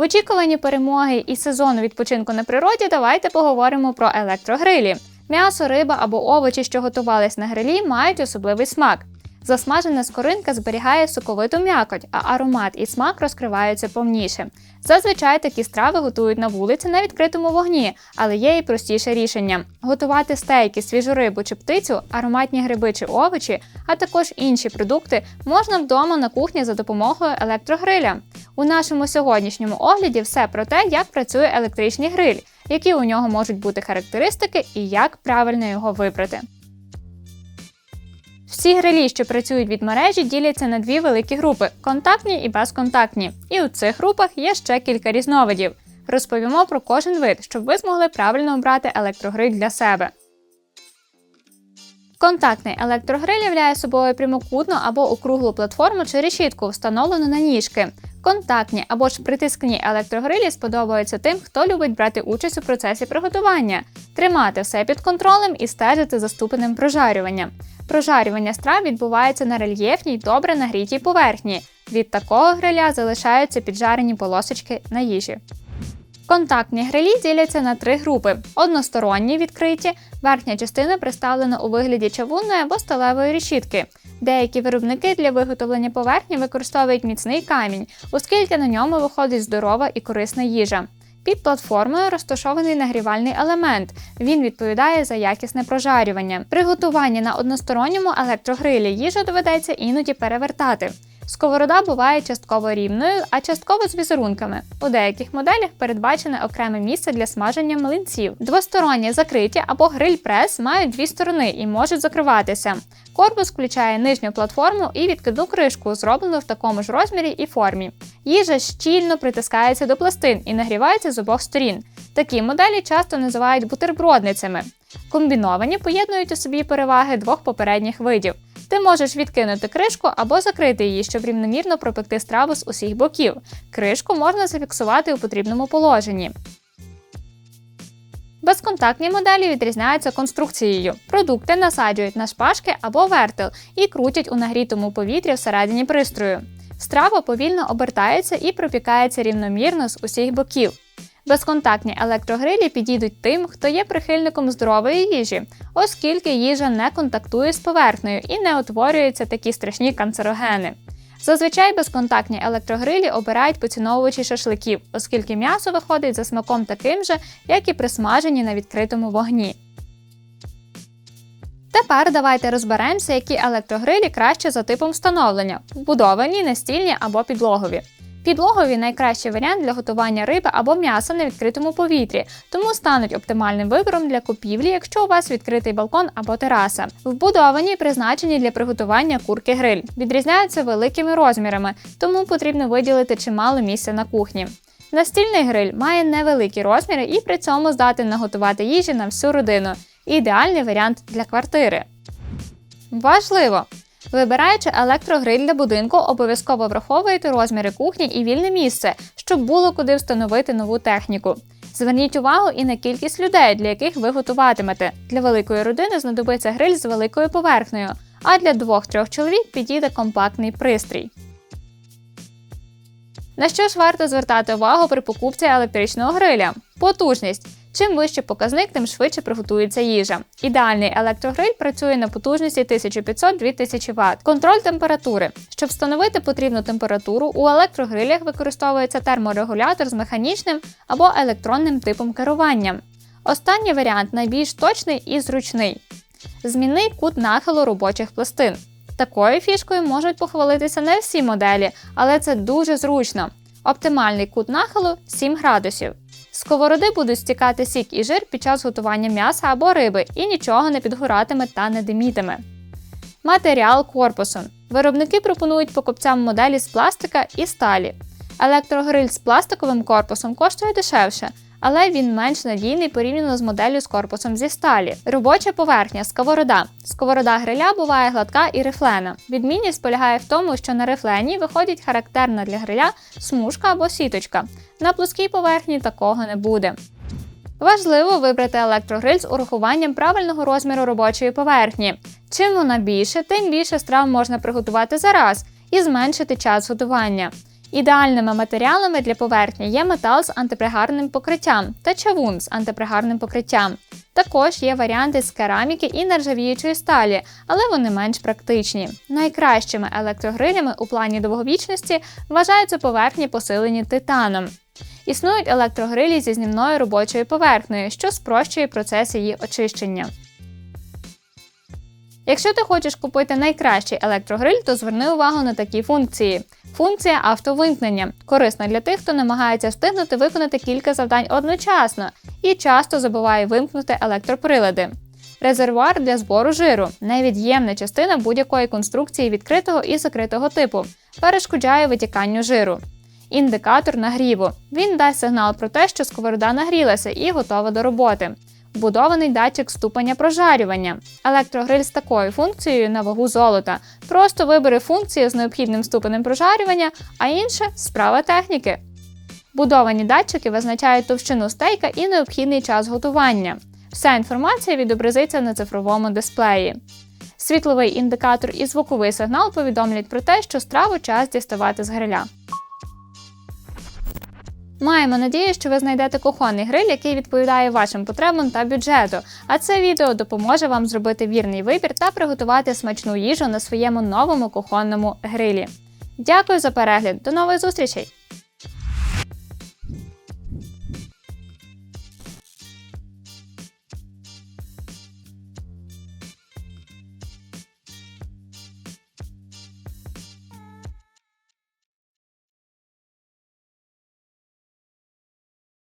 В очікуванні перемоги і сезону відпочинку на природі давайте поговоримо про електрогрилі. М'ясо, риба або овочі, що готувались на грилі, мають особливий смак. Засмажена скоринка зберігає соковиту м'якоть, а аромат і смак розкриваються повніше. Зазвичай такі страви готують на вулиці на відкритому вогні, але є і простіше рішення: готувати стейки, свіжу рибу чи птицю, ароматні гриби чи овочі, а також інші продукти можна вдома на кухні за допомогою електрогриля. У нашому сьогоднішньому огляді все про те, як працює електричний гриль, які у нього можуть бути характеристики і як правильно його вибрати. Всі грилі, що працюють від мережі, діляться на дві великі групи контактні і безконтактні. І у цих групах є ще кілька різновидів. Розповімо про кожен вид, щоб ви змогли правильно обрати електрогриль для себе. Контактний електрогриль являє собою прямокутну або округлу платформу чи решітку, встановлену на ніжки. Контактні або ж притискні електрогрилі сподобаються тим, хто любить брати участь у процесі приготування, тримати все під контролем і стежити за ступенем прожарювання. Прожарювання страв відбувається на рельєфній, добре нагрітій поверхні. Від такого гриля залишаються піджарені полосочки на їжі. Контактні грилі діляться на три групи: односторонні відкриті, верхня частина представлена у вигляді чавунної або сталевої решітки. Деякі виробники для виготовлення поверхні використовують міцний камінь, оскільки на ньому виходить здорова і корисна їжа. Під платформою розташований нагрівальний елемент. Він відповідає за якісне прожарювання. При готуванні на односторонньому електрогрилі їжу доведеться іноді перевертати. Сковорода буває частково рівною, а частково з візерунками. У деяких моделях передбачене окреме місце для смаження млинців. Двосторонні закриті або гриль-прес мають дві сторони і можуть закриватися. Корпус включає нижню платформу і відкидну кришку, зроблену в такому ж розмірі і формі. Їжа щільно притискається до пластин і нагрівається з обох сторін. Такі моделі часто називають бутербродницями. Комбіновані поєднують у собі переваги двох попередніх видів. Ти можеш відкинути кришку або закрити її, щоб рівномірно пропекти страву з усіх боків. Кришку можна зафіксувати у потрібному положенні. Безконтактні моделі відрізняються конструкцією. Продукти насаджують на шпажки або вертел і крутять у нагрітому повітрі всередині пристрою. Страва повільно обертається і пропікається рівномірно з усіх боків. Безконтактні електрогрилі підійдуть тим, хто є прихильником здорової їжі, оскільки їжа не контактує з поверхнею і не утворюються такі страшні канцерогени. Зазвичай безконтактні електрогрилі обирають поціновувачі шашликів, оскільки м'ясо виходить за смаком таким же, як і при смаженні на відкритому вогні. Тепер давайте розберемося, які електрогрилі краще за типом встановлення вбудовані, настільні або підлогові. Підлогові найкращий варіант для готування риби або м'яса на відкритому повітрі, тому стануть оптимальним вибором для купівлі, якщо у вас відкритий балкон або тераса. Вбудовані призначені для приготування курки гриль, відрізняються великими розмірами, тому потрібно виділити чимало місця на кухні. Настільний гриль має невеликі розміри і при цьому здатен наготувати їжі на всю родину. Ідеальний варіант для квартири. Важливо! Вибираючи електрогриль для будинку, обов'язково враховуйте розміри кухні і вільне місце, щоб було куди встановити нову техніку. Зверніть увагу і на кількість людей, для яких ви готуватимете. Для великої родини знадобиться гриль з великою поверхнею, а для двох-трьох чоловік підійде компактний пристрій. На що ж варто звертати увагу при покупці електричного гриля? Потужність. Чим вищий показник, тим швидше приготується їжа. Ідеальний електрогриль працює на потужності 1500-2000 Вт. Контроль температури. Щоб встановити потрібну температуру, у електрогрилях використовується терморегулятор з механічним або електронним типом керування. Останній варіант найбільш точний і зручний. Змінний кут нахилу робочих пластин. Такою фішкою можуть похвалитися не всі моделі, але це дуже зручно. Оптимальний кут нахилу 7 градусів. Сковороди будуть стікати сік і жир під час готування м'яса або риби і нічого не підгоратиме та не димітиме. Матеріал корпусу. Виробники пропонують покупцям моделі з пластика і сталі. Електрогриль з пластиковим корпусом коштує дешевше, але він менш надійний порівняно з моделлю з корпусом зі сталі. Робоча поверхня сковорода. Сковорода гриля буває гладка і рифлена. Відмінність полягає в тому, що на рифлені виходить характерна для гриля смужка або сіточка. На плоскій поверхні такого не буде. Важливо вибрати електрогриль з урахуванням правильного розміру робочої поверхні. Чим вона більше, тим більше страв можна приготувати за раз і зменшити час готування. Ідеальними матеріалами для поверхні є метал з антипригарним покриттям та чавун з антипригарним покриттям. Також є варіанти з кераміки і нержавіючої сталі, але вони менш практичні. Найкращими електрогрилями у плані довговічності вважаються поверхні, посилені титаном. Існують електрогрилі зі знімною робочою поверхнею, що спрощує процес її очищення. Якщо ти хочеш купити найкращий електрогриль, то зверни увагу на такі функції. Функція автовимкнення корисна для тих, хто намагається встигнути виконати кілька завдань одночасно і часто забуває вимкнути електроприлади. Резервуар для збору жиру невід'ємна частина будь-якої конструкції відкритого і закритого типу, перешкоджає витіканню жиру. Індикатор нагріву. Він дасть сигнал про те, що сковорода нагрілася і готова до роботи. Вбудований датчик ступеня прожарювання. Електрогриль з такою функцією на вагу золота. Просто вибери функцію з необхідним ступенем прожарювання, а інше справа техніки. Будовані датчики визначають товщину стейка і необхідний час готування. Вся інформація відобразиться на цифровому дисплеї. Світловий індикатор і звуковий сигнал повідомлять про те, що страву час діставати з гриля. Маємо надію, що ви знайдете кухонний гриль, який відповідає вашим потребам та бюджету. А це відео допоможе вам зробити вірний вибір та приготувати смачну їжу на своєму новому кухонному грилі. Дякую за перегляд! До нових зустрічей!